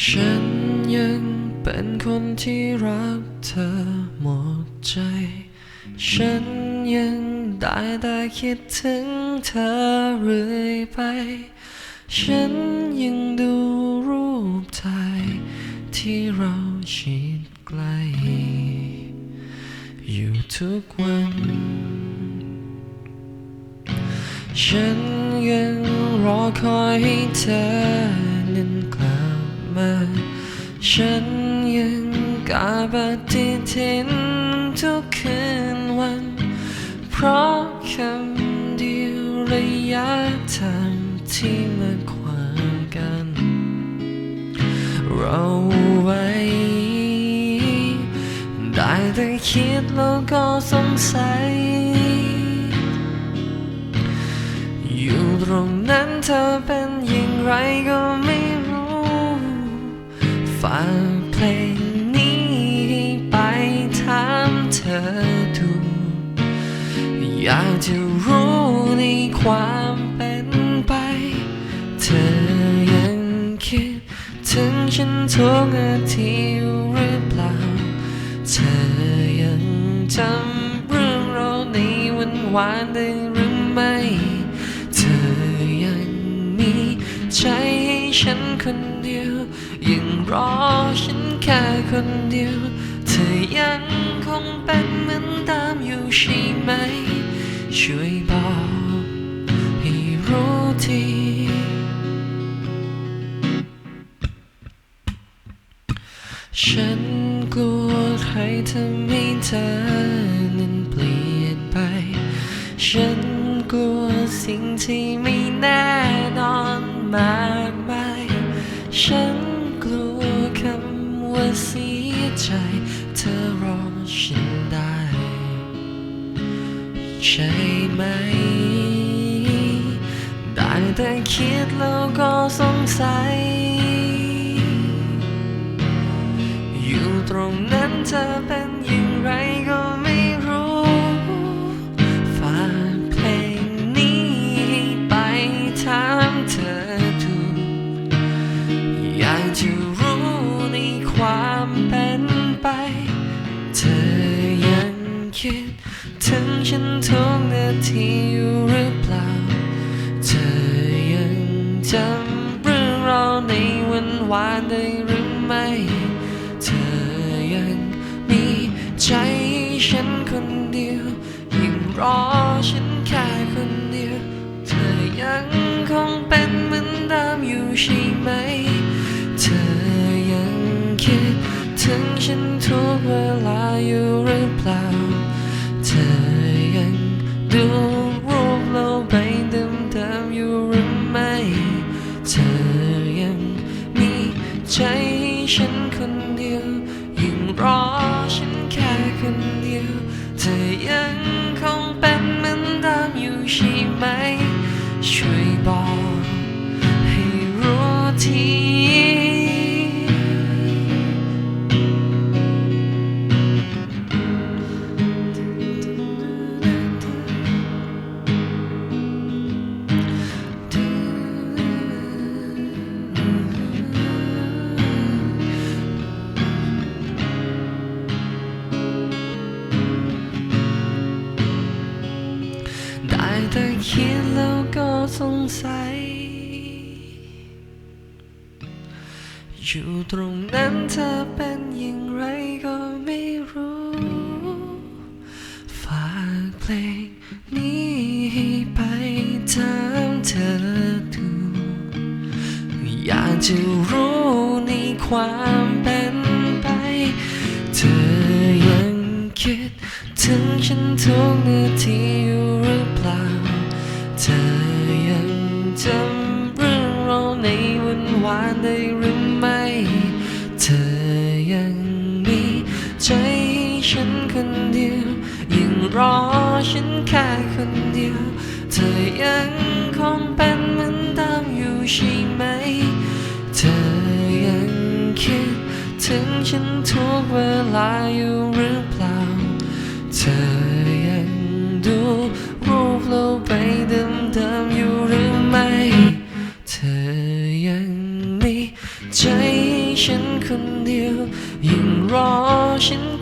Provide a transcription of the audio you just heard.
ฉันยังเป็นคนที่รักเธอหมดใจ ฉันยังได้แต่คิดถึงเธอเรื่อยไป ฉันยังดูรูปถ่ายที่เราชิดใกล้อยู่ทุกวัน ฉันยังรอคอยให้เธอนั้นก ลับมาฉันยังกาปฏิทินทุกคืนวัน เพราะคำเดียวระยะทางที่มาขวางกัน เราไว้ได้แต่คิดแล้วก็สงสัย อยู่ตรงนั้นเธอเป็นอย่างไรก็ไม่ ฝากเพลงนี้ไปถามเธอดู อยากจะรู้ในความเป็นไป เธอยังคิด ถึงฉันทุกนาทีหรือเปล่า เธอยังจำเรื่องเราในวันวานได้หรือไม่ เธอยังมีใจ ฉันคนเดียวยังรอฉันแค่คนเดียว เธอยังคงเป็นเหมือนเดิมอยู่ใช่ไหม ช่วยบอกให้รู้ทีฉันกลัวใครทำให้เธอนั้นเปลี่ยนไป ฉันกลัวสิ่งที่ไม่แน่นอนมาก ว่าเสียใจ เธอรอฉันได้ ใช่ไหม ได้แต่คิดแล้วก็สงสัย อยู่ตรงนั้นเธอเป็นอย่าง ฉันทุกนาทีอยู่หรือเปล่า เธอยังจำเรื่องราวในวันวานได้หรือไม่ เธอยังมีใจฉันคนเดียวยังรอฉันแค่คนเดียว เธอยังคงเป็นเหมือนเดิมอยู่ใช่ไหม เธอยังคิดถึงฉันทุกเวลาอยู่ คิดแล้วก็สงสัย อยู่ตรงนั้นเธอเป็นอย่างไรก็ไม่รู้ ฝากเพลงนี้ให้ไปถามเธอดูอยากจะรู้ในความเป็นไป เธอยังคิด ถึงฉันทุกนาทีอยู่หรือเปล่าานได้หรือไม่ เธอยังมีใจให้ฉันคนเดียวยังรอฉันแค่คนเดียว เธอยังคงเป็นเหมือนเดิมอยู่ใช่ไหม เธอยังคิดถึงฉันทุกเวลาอยู่หรือเปล่า เธอยังดูรูปเราไปเดิม ยวยังรอฉันแค่